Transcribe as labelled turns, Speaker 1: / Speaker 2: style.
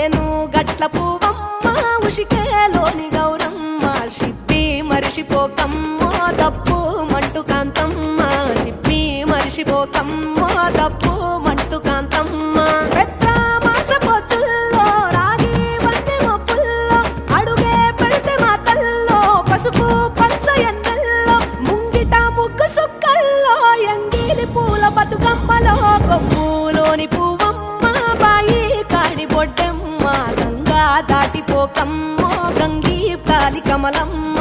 Speaker 1: ఏను గట్ల పువ్వమ్మ ఉషికేలోని గౌరమ్మ షిప్పి మరిషిపోకమ్మో తప్పు మంటు కాంతమ్మ షిప్పి మరిషిపోకమ్మో తప్పు మంటు కాంతమ్మ. అడుగే పసుపు పచ్చ ఎన్నెల్లో ముంగిట ముగ్గు సుక్కల్లో బొడ్డెమ్మ గంగా దాటిపోకమ్మో గంగీ కాలి కమలమ్మ.